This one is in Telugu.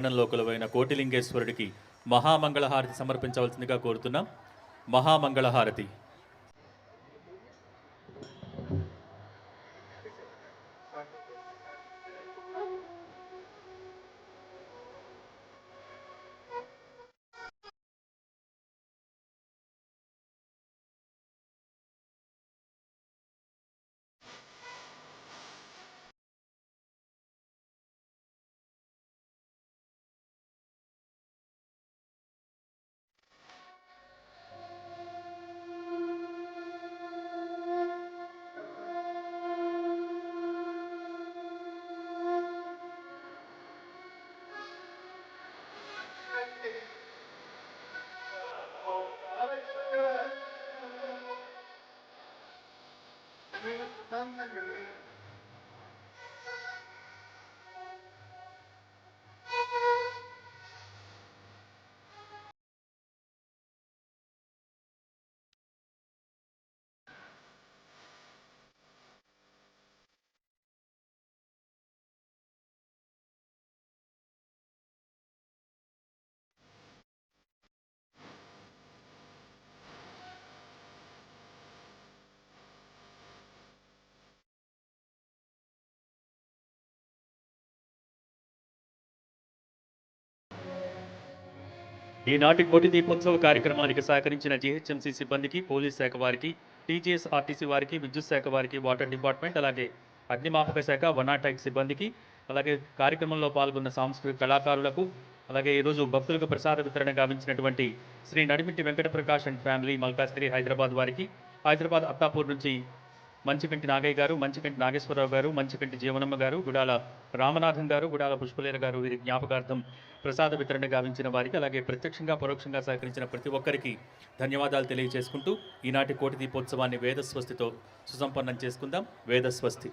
పట్టణంలో కొలువైన కోటిలింగేశ్వరుడికి మహామంగళహారతి సమర్పించవలసిందిగా కోరుతున్నాం. మహామంగళహారతి. trip on the green. ఈనాటి కోటి దీపోత్సవ కార్యక్రమానికి సహకరించిన జీహెచ్ఎంసీ సిబ్బందికి పోలీస్ శాఖ వారికి టీజీఎస్ ఆర్టీసీ వారికి విద్యుత్ శాఖ వారికి వాటర్ డిపార్ట్మెంట్ అలాగే అగ్నిమాపక శాఖ వన్ సిబ్బందికి అలాగే కార్యక్రమంలో పాల్గొన్న సాంస్కృతిక కళాకారులకు అలాగే ఈరోజు భక్తులకు ప్రసాద వితరణ గావించినటువంటి శ్రీ నడిమిట్టి వెంకట ప్రకాష్ అండ్ ఫ్యామిలీ మల్కాశ్రీ హైదరాబాద్ వారికి హైదరాబాద్ అత్తాపూర్ నుంచి మంచిపెంటి నాగయ్య గారు మంచిపెంటి నాగేశ్వరరావు గారు మంచిపెంటి జీవనమ్మ గారు గుడాల రామనాథన్ గారు గుడాల పుష్పలేర గారు వీరి జ్ఞాపకార్థం ప్రసాద వితరణ గావించిన వారికి అలాగే ప్రత్యక్షంగా పరోక్షంగా సహకరించిన ప్రతి ఒక్కరికి ధన్యవాదాలు తెలియజేసుకుంటూ ఈనాటి కోటి దీపోత్సవాన్ని వేదస్వస్తితో సుసంపన్నం చేసుకుందాం. వేదస్వస్తి.